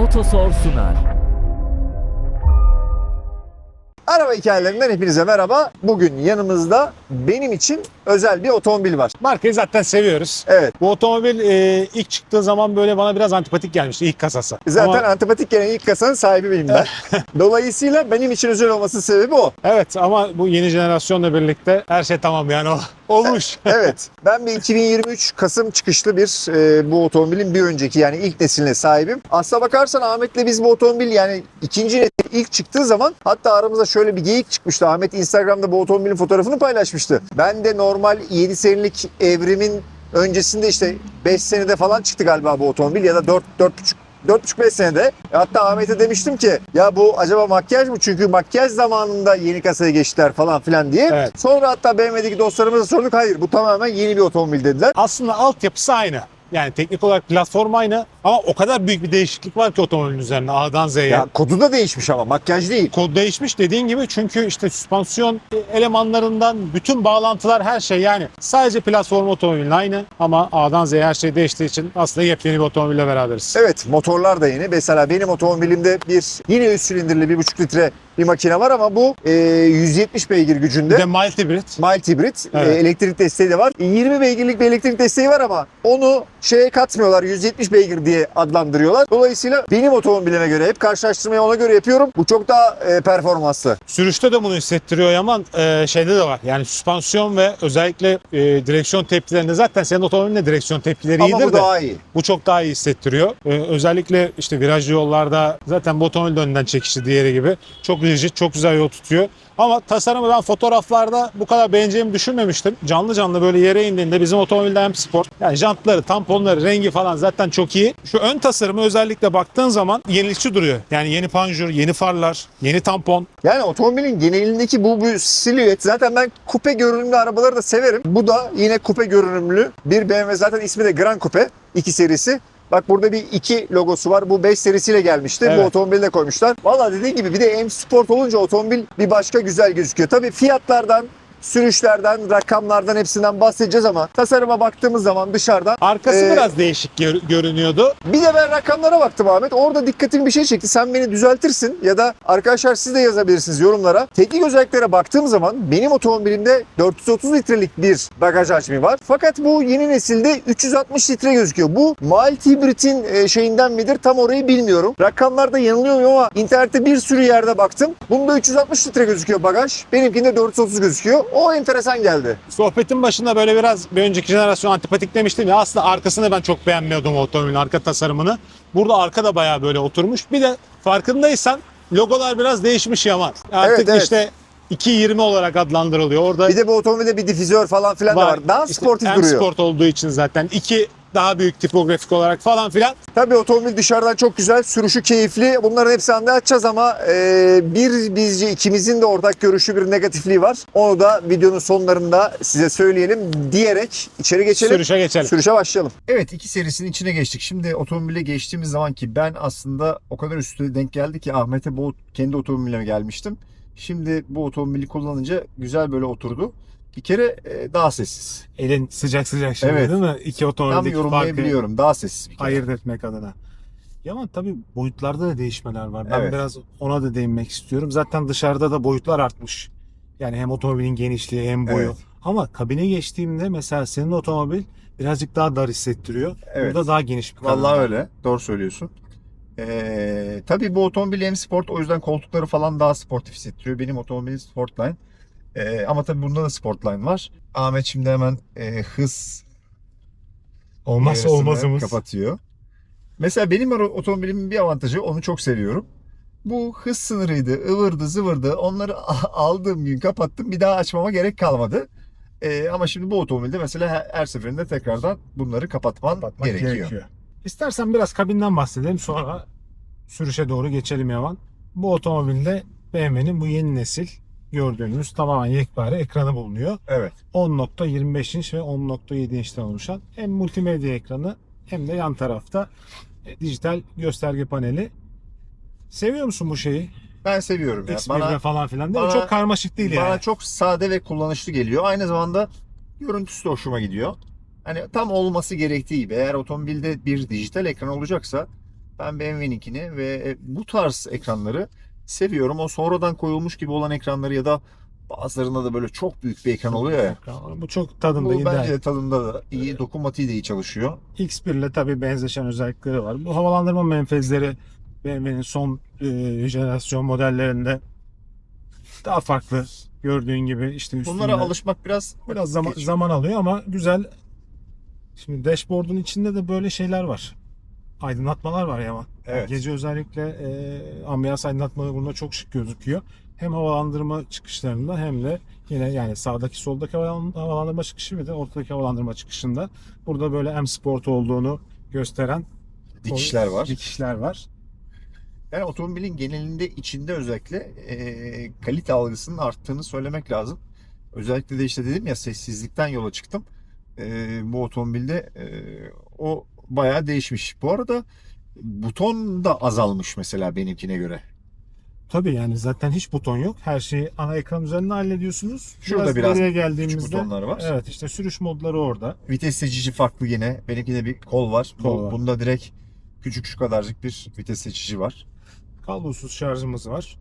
Otosor sunar. Araba hikayelerinden hepinize merhaba. Bugün yanımızda benim için özel bir otomobil var. Markayı zaten seviyoruz. Evet. Bu otomobil e, ilk çıktığı zaman böyle bana biraz antipatik gelmişti ilk kasası. Zaten Ama- antipatik gelen ilk kasanın sahibi benim ben. Dolayısıyla benim için özel olması sebebi o. evet ama bu yeni jenerasyonla birlikte her şey tamam yani o olmuş. Evet. Ben bir 2023 Kasım çıkışlı bir e, bu otomobilin bir önceki yani ilk nesiline sahibim. Aslına bakarsan Ahmet'le biz bu otomobil yani ikinci nesil ilk çıktığı zaman hatta aramızda şöyle bir geyik çıkmıştı. Ahmet Instagram'da bu otomobilin fotoğrafını paylaşmıştı. Ben de normal 7 senelik evrimin öncesinde işte 5 senede falan çıktı galiba bu otomobil ya da 4 4,5 4,5-5 senede. E, Hatta Ahmet'e demiştim ki ya bu acaba makyaj mı? Çünkü makyaj zamanında yeni kasaya geçtiler falan filan diye. Evet. Sonra hatta BMW'deki dostlarımıza sorduk. Hayır bu tamamen yeni bir otomobil dediler. Aslında altyapısı aynı. Yani teknik olarak platform aynı ama o kadar büyük bir değişiklik var ki otomobilin üzerine A'dan Z'ye. Ya kodu da değişmiş ama makyaj değil. Kod değişmiş dediğin gibi çünkü işte süspansiyon elemanlarından bütün bağlantılar her şey yani sadece platform otomobilin aynı ama A'dan Z'ye her şey değiştiği için aslında yepyeni bir otomobille beraberiz. Evet motorlar da yeni. Mesela benim otomobilimde bir yine 3 silindirli 1.5 litre bir makine var ama bu e, 170 beygir Bir gücünde. de mild hibrit. Mild hibrit. Evet. E, elektrik desteği de var. E, 20 beygirlik bir elektrik desteği var ama onu şeye katmıyorlar. 170 beygir diye adlandırıyorlar. Dolayısıyla benim otomobilime göre hep karşılaştırmayı ona göre yapıyorum. Bu çok daha e, performanslı. Sürüşte de bunu hissettiriyor Yaman. Ee, şeyde de var. Yani süspansiyon ve özellikle e, direksiyon tepkilerinde zaten senin otomobilinde direksiyon tepkileri Ama iyidir bu de daha iyi. bu çok daha iyi hissettiriyor. Ee, özellikle işte virajlı yollarda zaten bu otomobil de önden çekişli diğeri gibi. Çok rigid, çok güzel yol tutuyor. Ama tasarımı ben fotoğraflarda bu kadar beğeneceğimi düşünmemiştim. Canlı canlı böyle yere indiğinde bizim otomobilde hem sport. Yani jantları, tamponları, rengi falan zaten çok iyi. Şu ön tasarımı özellikle baktığın zaman yenilikçi duruyor. Yani yeni panjur, yeni farlar, yeni tampon. Yani otomobilin genelindeki bu, bu silüet zaten ben kupe görünümlü arabaları da severim. Bu da yine kupe görünümlü bir BMW zaten ismi de Grand Coupe 2 serisi. Bak burada bir 2 logosu var. Bu 5 serisiyle gelmişti. Bu Evet. otomobili de koymuşlar. Valla dediğim gibi bir de M Sport olunca otomobil bir başka güzel gözüküyor. Tabii fiyatlardan, sürüşlerden, rakamlardan hepsinden bahsedeceğiz ama tasarıma baktığımız zaman dışarıdan Arkası Ee, biraz değişik gör- görünüyordu. bir de ben rakamlara baktım Ahmet. Orada dikkatimi bir şey çekti. Sen beni düzeltirsin ya da arkadaşlar siz de yazabilirsiniz yorumlara. Teknik özelliklere baktığım zaman benim otomobilimde 430 litrelik bir bagaj hacmi var. Fakat bu yeni nesilde 360 litre gözüküyor. Bu mild hibrit'in şeyinden midir tam orayı bilmiyorum. Rakamlarda yanılıyor muyum ama internette bir sürü yerde baktım. Bunda 360 litre gözüküyor bagaj. Benimkinde 430 gözüküyor. O enteresan geldi. Sohbetin başında böyle biraz bir önceki jenerasyon antipatik demiştim ya aslında arkasını ben çok beğenmiyordum o otomobilin arka tasarımını. Burada arka da bayağı böyle oturmuş. Bir de farkındaysan logolar biraz değişmiş Yaman. Artık Evet, evet. işte 220 olarak adlandırılıyor. Orada Bir de bu otomobilde bir difüzör falan filan da var. Daha İşte sportif M duruyor. sport olduğu için zaten. iki daha büyük tipografik olarak falan filan. Tabii otomobil dışarıdan çok güzel, sürüşü keyifli. Bunların hepsini anlatacağız ama e, bir bizce ikimizin de ortak görüşü bir negatifliği var. Onu da videonun sonlarında size söyleyelim diyerek içeri geçelim. Sürüşe geçelim. Sürüşe başlayalım. Evet iki serisinin içine geçtik. Şimdi otomobile geçtiğimiz zaman ki ben aslında o kadar üstüne denk geldi ki Ahmet'e bu kendi otomobilime gelmiştim. Şimdi bu otomobili kullanınca güzel böyle oturdu. Bir kere e, daha sessiz. Elin sıcak sıcak şimdi Evet. değil mi? İki Tam otomobildeki farkı yorumlayabiliyorum. Daha sessiz bir kere. ayırt etmek adına. Yaman tabii boyutlarda da değişmeler var. Ben Evet. biraz ona da değinmek istiyorum. Zaten dışarıda da boyutlar artmış. Yani hem otomobilin genişliği hem boyu. Evet. Ama kabine geçtiğimde mesela senin otomobil birazcık daha dar hissettiriyor. Evet. Burada daha geniş bir kabin Vallahi var. öyle. Doğru söylüyorsun. Ee, tabii bu otomobil M Sport o yüzden koltukları falan daha sportif hissettiriyor. Benim otomobilim Sportline. Ee, ama tabii bunda da Sportline var. Ahmet şimdi hemen e, hız Olmazsa olmazımız. kapatıyor. Mesela benim otomobilimin bir avantajı onu çok seviyorum. Bu hız sınırıydı, ıvırdı, zıvırdı. Onları aldığım gün kapattım. Bir daha açmama gerek kalmadı. Ee, ama şimdi bu otomobilde mesela her, her seferinde tekrardan bunları kapatman Kapatmak gerekiyor. gerekiyor. İstersen biraz kabinden bahsedelim sonra sürüşe doğru geçelim Yaman. Bu otomobilde BMW'nin bu yeni nesil gördüğünüz tamamen yekpare ekranı bulunuyor. Evet. 10.25 inç ve 10.7 inçten oluşan hem multimedya ekranı hem de yan tarafta e, dijital gösterge paneli. Seviyor musun bu şeyi? Ben seviyorum ya. X1'de Bana, falan filan değil bana- Çok karmaşık değil bana yani. çok sade ve kullanışlı geliyor. Aynı zamanda görüntüsü de hoşuma gidiyor. Hani tam olması gerektiği gibi eğer otomobilde bir dijital ekran olacaksa Ben BMW'ninkini ve bu tarz ekranları seviyorum. O sonradan koyulmuş gibi olan ekranları ya da bazılarında da böyle çok büyük bir ekran oluyor ya. Bu çok tadında Bu ideal. bence de tadında da iyi, dokunmatiği de iyi çalışıyor. X1 ile tabii benzeşen özellikleri var. Bu havalandırma menfezleri BMW'nin son e, jenerasyon modellerinde daha farklı gördüğün gibi işte üstünde Bunlara alışmak biraz biraz zaman, Geç. zaman alıyor ama güzel. Şimdi dashboard'un içinde de böyle şeyler var. Aydınlatmalar var Yaman. Evet. Gece özellikle e, ambiyans aydınlatmaları bunda çok şık gözüküyor. Hem havalandırma çıkışlarında hem de yine yani sağdaki soldaki havalan- havalandırma çıkışı ve de ortadaki havalandırma çıkışında burada böyle M Sport olduğunu gösteren dikişler var. dikişler var. Yani otomobilin genelinde içinde özellikle e, kalite algısının arttığını söylemek lazım. Özellikle de işte dedim ya sessizlikten yola çıktım. E, bu otomobilde e, o bayağı değişmiş. Bu arada buton da azalmış mesela benimkine göre. Tabii yani zaten hiç buton yok. Her şeyi ana ekran üzerinde hallediyorsunuz. Şurada biraz küçük geldiğimizde butonlar var. Evet işte sürüş modları orada. Vites seçici farklı yine. Benimkinde bir kol var. Kol Bu- var. Bunda direkt küçük şu kadarcık bir vites seçici var. kablosuz şarjımız var.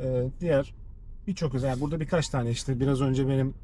Ee, diğer birçok özel. Yani burada birkaç tane işte biraz önce benim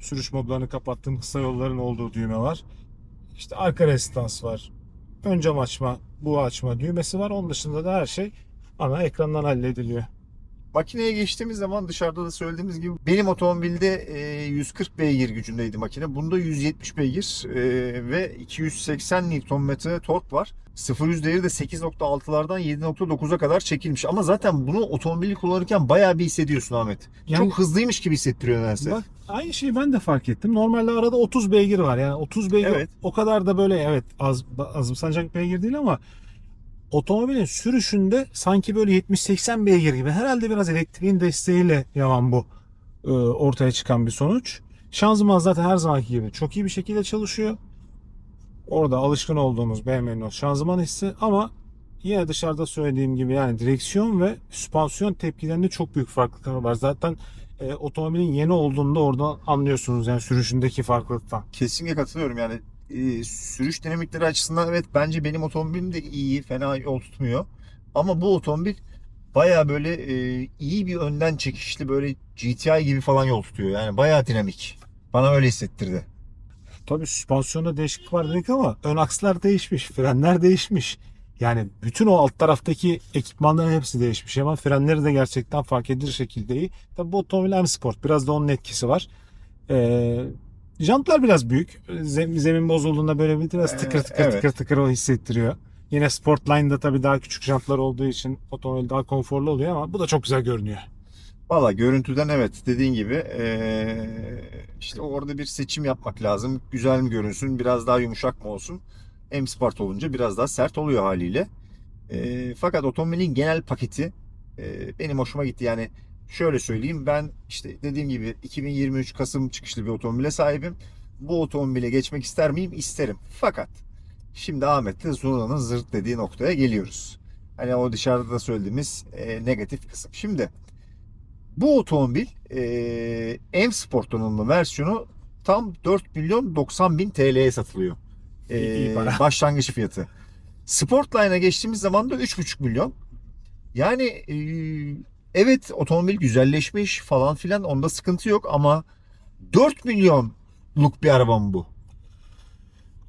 sürüş modlarını kapattığım kısa yolların olduğu düğme var. İşte arka resistans var. Ön cam açma, bu açma düğmesi var. Onun dışında da her şey ana ekrandan hallediliyor. Makineye geçtiğimiz zaman dışarıda da söylediğimiz gibi benim otomobilde e, 140 beygir gücündeydi makine. Bunda 170 beygir ve 280 Nm tork var. 0 yüzdeleri de 8.6'lardan 7.9'a kadar çekilmiş. Ama zaten bunu otomobili kullanırken bayağı bir hissediyorsun Ahmet. Yani- Çok hızlıymış gibi hissettiriyor nedense. Bak aynı şeyi ben de fark ettim. Normalde arada 30 beygir var. Yani 30 beygir Evet. o kadar da böyle evet az azımsanacak beygir değil ama otomobilin sürüşünde sanki böyle 70-80 beygir gibi. Herhalde biraz elektriğin desteğiyle yaman bu e, ortaya çıkan bir sonuç. Şanzıman zaten her zamanki gibi çok iyi bir şekilde çalışıyor. Orada alışkın olduğumuz BMW'nin o şanzıman hissi ama yine dışarıda söylediğim gibi yani direksiyon ve süspansiyon tepkilerinde çok büyük farklılıklar var. Zaten e, otomobilin yeni olduğunda oradan anlıyorsunuz yani sürüşündeki farklılıktan. Kesinlikle katılıyorum yani e, sürüş dinamikleri açısından evet bence benim otomobilim de iyi fena yol tutmuyor ama bu otomobil baya böyle e, iyi bir önden çekişli böyle GTI gibi falan yol tutuyor yani baya dinamik bana öyle hissettirdi. Tabii süspansiyonda değişiklik var dedik ama ön akslar değişmiş, frenler değişmiş. Yani bütün o alt taraftaki ekipmanların hepsi değişmiş ama frenleri de gerçekten fark edilir şekilde iyi. Tabii bu otomobil M Sport biraz da onun etkisi var. Ee, jantlar biraz büyük. Zemin, zemin bozulduğunda böyle bir biraz Ee, tıkır tıkır evet. tıkır tıkır o hissettiriyor. Yine Sportline'da tabii daha küçük jantlar olduğu için otomobil daha konforlu oluyor ama bu da çok güzel görünüyor. Valla görüntüden evet dediğin gibi e, işte orada bir seçim yapmak lazım. Güzel mi görünsün biraz daha yumuşak mı olsun. M Sport olunca biraz daha sert oluyor haliyle. E, fakat otomobilin genel paketi e, benim hoşuma gitti. Yani şöyle söyleyeyim ben işte dediğim gibi 2023 Kasım çıkışlı bir otomobile sahibim. Bu otomobile geçmek ister miyim? İsterim. Fakat şimdi Ahmet'le Zuna'nın zırt dediği noktaya geliyoruz. Hani o dışarıda da söylediğimiz e, negatif kısım. Şimdi bu otomobil e, M Sport donanımlı versiyonu tam 4 milyon 90 bin TL'ye satılıyor. E, İyi- iyi para. başlangıç fiyatı. Sportline'a geçtiğimiz zaman da 3,5 milyon. Yani e, evet otomobil güzelleşmiş falan filan onda sıkıntı yok ama 4 milyonluk bir araba mı bu?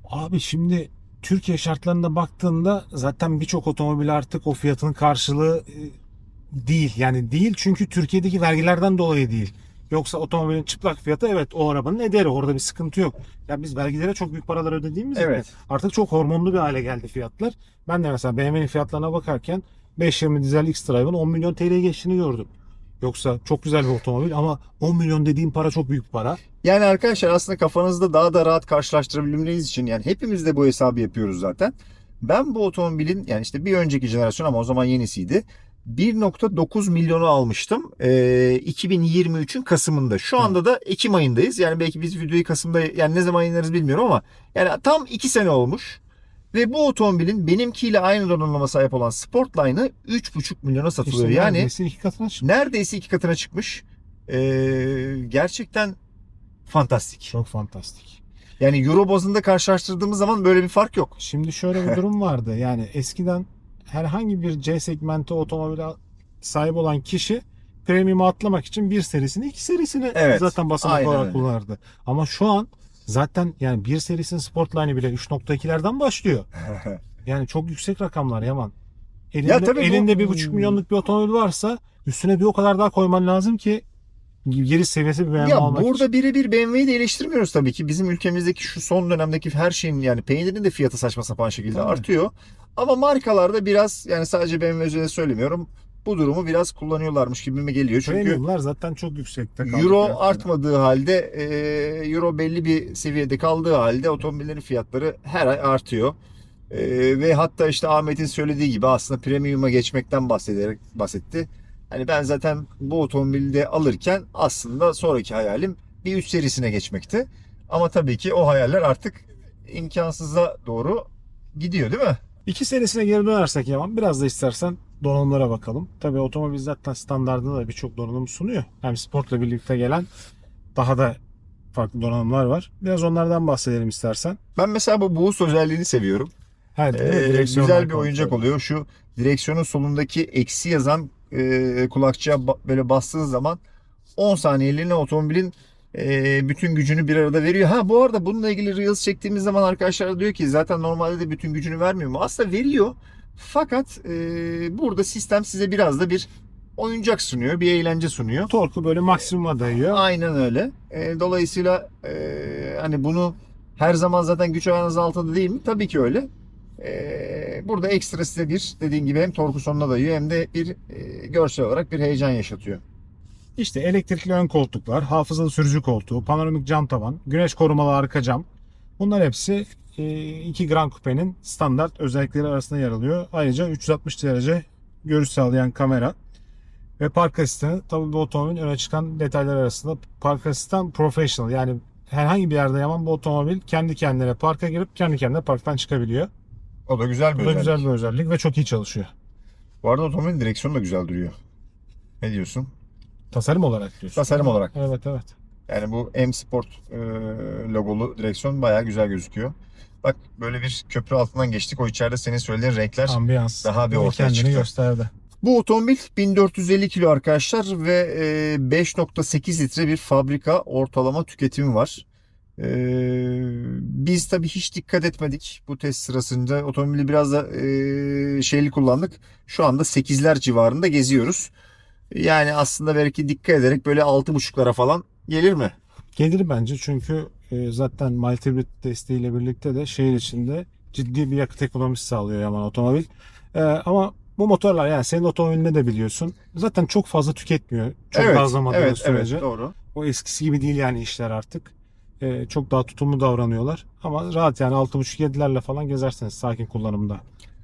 Abi şimdi Türkiye şartlarında baktığında zaten birçok otomobil artık o fiyatın karşılığı e, değil. Yani değil çünkü Türkiye'deki vergilerden dolayı değil. Yoksa otomobilin çıplak fiyatı evet o arabanın ederi. Orada bir sıkıntı yok. Ya biz vergilere çok büyük paralar ödediğimiz için Evet. artık çok hormonlu bir hale geldi fiyatlar. Ben de mesela BMW'nin fiyatlarına bakarken 520 dizel X-Drive'ın 10 milyon TL'ye geçtiğini gördüm. Yoksa çok güzel bir otomobil ama 10 milyon dediğim para çok büyük para. Yani arkadaşlar aslında kafanızda daha da rahat karşılaştırabilmeniz için yani hepimiz de bu hesabı yapıyoruz zaten. Ben bu otomobilin yani işte bir önceki jenerasyon ama o zaman yenisiydi. 1.9 milyonu almıştım. Ee, 2023'ün Kasım'ında. Şu anda da Ekim ayındayız. Yani belki biz videoyu Kasım'da yani ne zaman yayınlarız bilmiyorum ama yani tam 2 sene olmuş. Ve bu otomobilin benimkiyle aynı donanıma sahip olan Sportline'ı 3.5 milyona satılıyor. İşte yani neredeyse iki katına çıktı. neredeyse iki katına çıkmış. Ee, gerçekten fantastik. Çok fantastik. Yani euro bazında karşılaştırdığımız zaman böyle bir fark yok. Şimdi şöyle bir durum vardı. Yani eskiden herhangi bir C segmenti otomobile sahip olan kişi premium'a atlamak için bir serisini iki serisini Evet, zaten basamak olarak öyle. kullanırdı. Ama şu an zaten yani bir serisinin Sportline'i bile 3.2'lerden başlıyor. Yani çok yüksek rakamlar Yaman. Elinde, Ya tabii bu- elinde bir buçuk milyonluk bir otomobil varsa üstüne bir o kadar daha koyman lazım ki geri seviyesi bir BMW Ya almak burada için. birebir BMW'yi de eleştirmiyoruz tabii ki. Bizim ülkemizdeki şu son dönemdeki her şeyin yani peynirin de fiyatı saçma sapan şekilde Tabii. artıyor. Ama markalarda biraz yani sadece BMW üzerinde söylemiyorum. Bu durumu biraz kullanıyorlarmış gibi mi geliyor. Çünkü Premiumlar zaten çok yüksekte kaldı. Euro fiyatları. artmadığı halde e, Euro belli bir seviyede kaldığı halde otomobillerin fiyatları her ay artıyor. E, ve hatta işte Ahmet'in söylediği gibi aslında premium'a geçmekten bahsederek bahsetti. Hani ben zaten bu otomobilde alırken aslında sonraki hayalim bir 3 serisine geçmekti. Ama tabii ki o hayaller artık imkansıza doğru gidiyor değil mi? İki serisine geri dönersek Yaman biraz da istersen donanımlara bakalım. Tabii otomobil zaten standartında da birçok donanım sunuyor. Hem sportla birlikte gelen daha da farklı donanımlar var. Biraz onlardan bahsedelim istersen. Ben mesela bu boost özelliğini seviyorum. Evet, Ee, güzel bir oyuncak oluyor. Şu direksiyonun solundaki eksi yazan e, kulakçıya ba- böyle bastığın zaman 10 saniyeliğine otomobilin e, bütün gücünü bir arada veriyor. Ha bu arada bununla ilgili Reels çektiğimiz zaman arkadaşlar diyor ki zaten normalde de bütün gücünü vermiyor mu? Aslında veriyor. Fakat e, burada sistem size biraz da bir oyuncak sunuyor, bir eğlence sunuyor. Torku böyle maksimuma dayıyor. Aynen öyle. E, dolayısıyla e, hani bunu her zaman zaten güç ayağınız altında değil mi? Tabii ki öyle. E, burada ekstra size bir dediğin gibi hem torku sonuna dayıyor hem de bir e, görsel olarak bir heyecan yaşatıyor. İşte elektrikli ön koltuklar, hafızalı sürücü koltuğu, panoramik cam tavan, güneş korumalı arka cam. Bunlar hepsi e, iki Grand Coupe'nin standart özellikleri arasında yer alıyor. Ayrıca 360 derece görüş sağlayan kamera ve park asistanı tabii bu otomobilin öne çıkan detaylar arasında park asistan professional yani herhangi bir yerde yaman bu otomobil kendi kendine parka girip kendi kendine parktan çıkabiliyor. O da güzel bir Bu da özellik. güzel bir özellik ve çok iyi çalışıyor. Bu arada otomobilin direksiyonu da güzel duruyor. Ne diyorsun? Tasarım olarak diyorsun. Tasarım olarak. Evet evet. Yani bu M Sport e, logolu direksiyon bayağı güzel gözüküyor. Bak böyle bir köprü altından geçtik. O içeride senin söylediğin renkler Ambiyans. daha bir Ve ortaya kendini çıktı. gösterdi. Bu otomobil 1450 kilo arkadaşlar ve e, 5.8 litre bir fabrika ortalama tüketimi var. E, biz tabii hiç dikkat etmedik bu test sırasında. Otomobili biraz da e, şeyli kullandık. Şu anda 8'ler civarında geziyoruz. Yani aslında belki dikkat ederek böyle 6.5'lara falan gelir mi? Gelir bence çünkü e, zaten mild hibrit desteğiyle birlikte de şehir içinde ciddi bir yakıt ekonomisi sağlıyor Yaman otomobil. E, ama bu motorlar yani senin otomobilinde de biliyorsun zaten çok fazla tüketmiyor. Çok evet, gazlamadığı evet, sürece. Evet, doğru. O eskisi gibi değil yani işler artık. E, çok daha tutumlu davranıyorlar. Ama rahat yani 6.5-7'lerle falan gezersiniz sakin kullanımda.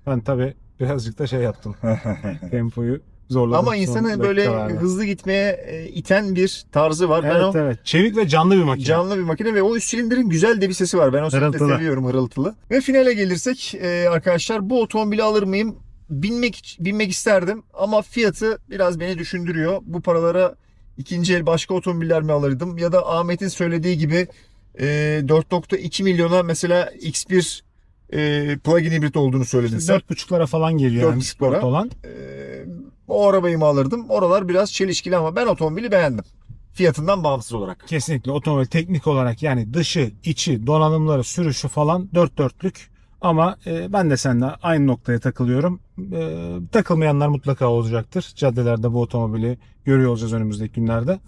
Ben tabi birazcık da şey yaptım. Tempoyu zorladım. Ama insanı böyle dakikalarda. hızlı gitmeye e, iten bir tarzı var. ben Evet o evet. Çevik ve canlı bir makine. Canlı bir makine ve o üst silindirin güzel de bir sesi var. Ben o sesi de seviyorum hırıltılı. Ve finale gelirsek e, arkadaşlar bu otomobili alır mıyım? Binmek binmek isterdim ama fiyatı biraz beni düşündürüyor. Bu paralara ikinci el başka otomobiller mi alırdım? Ya da Ahmet'in söylediği gibi e, 4.2 milyona mesela X1 e, plug-in hibrit olduğunu söyledin sen. 4.5'lara falan geliyor Dört yani buçuklara. sport olan. E, o arabayı mı alırdım? Oralar biraz çelişkili ama ben otomobili beğendim. Fiyatından bağımsız olarak. Kesinlikle otomobil teknik olarak yani dışı, içi, donanımları, sürüşü falan dört dörtlük. Ama e, ben de seninle aynı noktaya takılıyorum. E, takılmayanlar mutlaka olacaktır. Caddelerde bu otomobili görüyor olacağız önümüzdeki günlerde.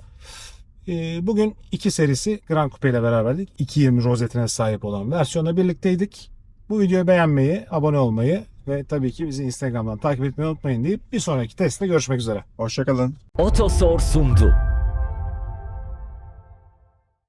E, bugün iki serisi Grand Coupe ile beraberdik. 220 rozetine sahip olan versiyonla birlikteydik. Bu videoyu beğenmeyi, abone olmayı ve tabii ki bizi Instagram'dan takip etmeyi unutmayın deyip bir sonraki testte görüşmek üzere. Hoşçakalın. Otosor sundu.